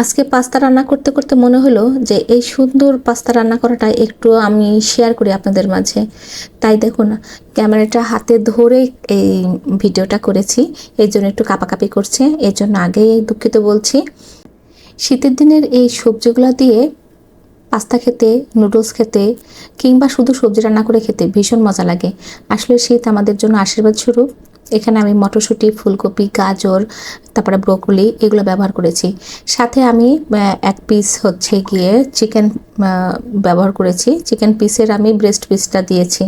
আজকে পাস্তা রান্না করতে করতে মনে হলো যে এই সুন্দর পাস্তা রান্না করাটা একটু আমি শেয়ার করি আপনাদের মাঝে। তাই দেখুন, ক্যামেরাটা হাতে ধরে এই ভিডিওটা করেছি এই জন্য একটু কাপাকাপি করছে, এর জন্য আগেই দুঃখিত বলছি। শীতের দিনের এই সবজিগুলো দিয়ে পাস্তা খেতে নুডলস খেতে, কিংবা শুধু সবজি রান্না করে খেতে ভীষণ মজা লাগে। আসলে শীত আমাদের জন্য আশীর্বাদ স্বরূপ। এখানে আমি মটরশুঁটি, ফুলকপি, গাজর, তারপরে ব্রোকলি এগুলো ব্যবহার করেছি। সাথে আমি এক পিস হচ্ছে গিয়ে চিকেন ব্যবহার করেছি। চিকেন পিসের আমি ব্রেস্ট পিসটা দিয়েছি।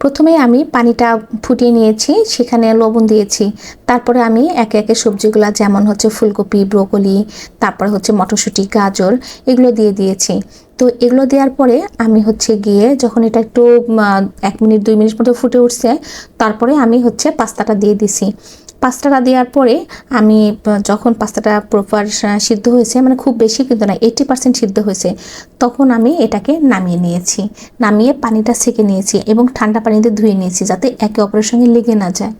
প্রথমে আমি পানিটা ফুটিয়ে নিয়েছি, সেখানে লবণ দিয়েছি। তারপরে আমি একে একে সবজিগুলো যেমন হচ্ছে ফুলকপি, ব্রোকলি, তারপরে হচ্ছে মটরশুঁটি, গাজর এগুলো দিয়ে দিয়েছি। তো এগুলো দেওয়ার পরে আমি হচ্ছে গিয়ে যখন এটা একটু এক মিনিট, দুই মিনিট মতো ফুটে উঠছে, তারপরে আমি হচ্ছে পাস্তাটা দিয়ে দিছি। পাস্তাটা দেওয়ার পরে আমি যখন পাস্তাটা প্রপার সিদ্ধ হয়েছে মানে খুব বেশি কিন্তু না এইটি পার্সেন্ট সিদ্ধ হয়েছে, তখন আমি এটাকে নামিয়ে নিয়েছি। নামিয়ে পানিটা সেকে নিয়েছি এবং ঠান্ডা পানিতে ধুয়ে নিয়েছি যাতে একে অপরের সঙ্গে লেগে না যায়।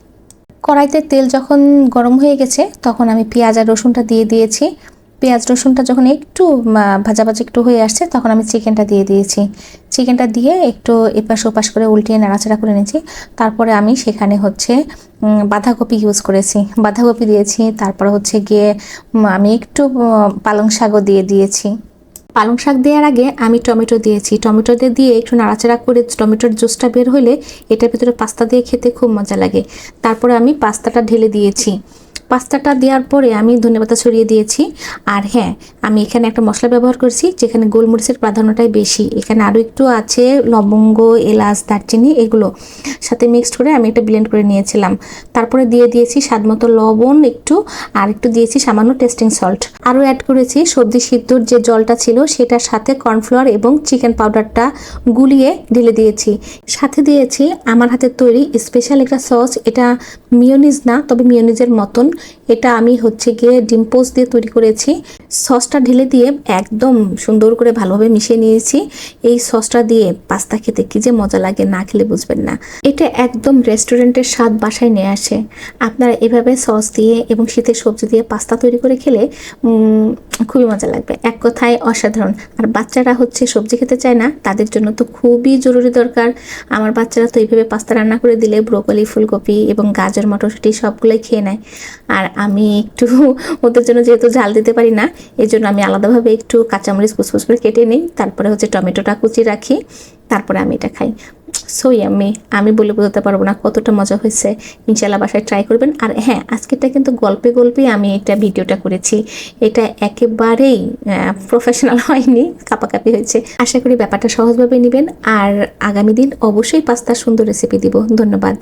কড়াইতে তেল যখন গরম হয়ে গেছে, তখন আমি পেঁয়াজ আর রসুনটা দিয়ে দিয়েছি। পেঁয়াজ রসুনটা যখন একটু আহ, ভাজা ভাজা একটু হয়ে আসছে তখন আমি চিকেনটা দিয়ে দিয়েছি। চিকেনটা দিয়ে একটু এপাশ ওপাশ করে উল্টিয়ে নাড়াচাড়া করে নিয়েছি। তারপরে আমি সেখানে হচ্ছে বাঁধাকপি ইউজ করেছি। বাঁধাকপি দিয়েছি তারপর হচ্ছে গিয়ে আমি একটু পালং শাকও দিয়ে দিয়েছি। পালং শাক দেওয়ার আগে আমি টমেটো দিয়েছি। টমেটো দিয়ে একটু নাড়াচাড়া করে টমেটোর জুসটা বের হলে এটার ভিতরে পাস্তা দিয়ে খেতে খুব মজা লাগে। তারপরে আমি পাস্তাটা ঢেলে দিয়েছি। পাস্তাটা দেওয়ার পরে আমি ধনেপাতা ছড়িয়ে দিয়েছি। আর হ্যাঁ আমি এখানে একটা মশলা ব্যবহার করছি, যেখানে গোলমরিচের প্রাধান্যটাই বেশি। এখানে আরও একটু আছে লবঙ্গ, এলাচ, দারচিনি, এগুলো। সাথে মিক্সড করে আমি এটা ব্লেন্ড করে নিয়েছিলাম। তারপরে দিয়ে দিয়েছি স্বাদমতো লবণ একটু, আর একটু দিয়েছি সামান্য টেস্টিং সল্ট আরও অ্যাড করেছি সবজি সিদ্ধর যে জলটা ছিল, সেটার সাথে কর্নফ্লাওয়ার এবং চিকেন পাউডারটা গুলিয়ে ঢেলে দিয়েছি। সাথে দিয়েছি আমার হাতের তৈরি স্পেশাল একটা সস এটা মিওনিজ না, তবে মিওনিজের মতন। এটা আমি হচ্ছে গিয়ে ডিম পোস্ট দিয়ে তৈরি করেছি। সসটা ঢেলে দিয়ে একদম সুন্দর করে ভালোভাবে মিশিয়ে নিয়েছি। এই সসটা দিয়ে পাস্তা খেতে কি যে মজা লাগে, না খেলে বুঝবেন না। এটা একদম রেস্টুরেন্টের স্বাদ বাসায় নিয়ে আসে। আপনারা এভাবে সস দিয়ে এবং শীতের সবজি দিয়ে পাস্তা তৈরি করে খেলে খুবই মজা লাগবে। এক কথায় অসাধারণ। আর বাচ্চারা হচ্ছে সবজি খেতে চায় না, তাদের জন্য তো খুবই জরুরি দরকার। আমার বাচ্চারা তো এইভাবে পাস্তা রান্না করে দিলে, ব্রোকলি, ফুলকপি এবং গাজর, মটরশুঁটি সবগুলোই খেয়ে নেয়। আর আমি একটু ওদের জন্য যেহেতু ঝাল দিতে পারি না এই জন্য আমি আলাদাভাবে একটু কাঁচামরিচ ফুসফুস করে কেটে নিই। তারপরে হচ্ছে টমেটোটা কুচি রাখি, তারপরে আমি এটা খাই। সো আমি আমি বলে বোঝাতে পারব না কতটা মজা হয়েছে। ইনশাল্লাহ বাসায় ট্রাই করবেন। আর হ্যাঁ আজকেরটা কিন্তু গল্পে গল্পে আমি এটা ভিডিওটা করেছি। এটা একেবারেই প্রফেশনাল হয়নি, কাপাকাপি হয়েছে। আশা করি ব্যাপারটা সহজভাবে নেবেন। আর আগামী দিন অবশ্যই পাস্তার সুন্দর রেসিপি দিব। ধন্যবাদ।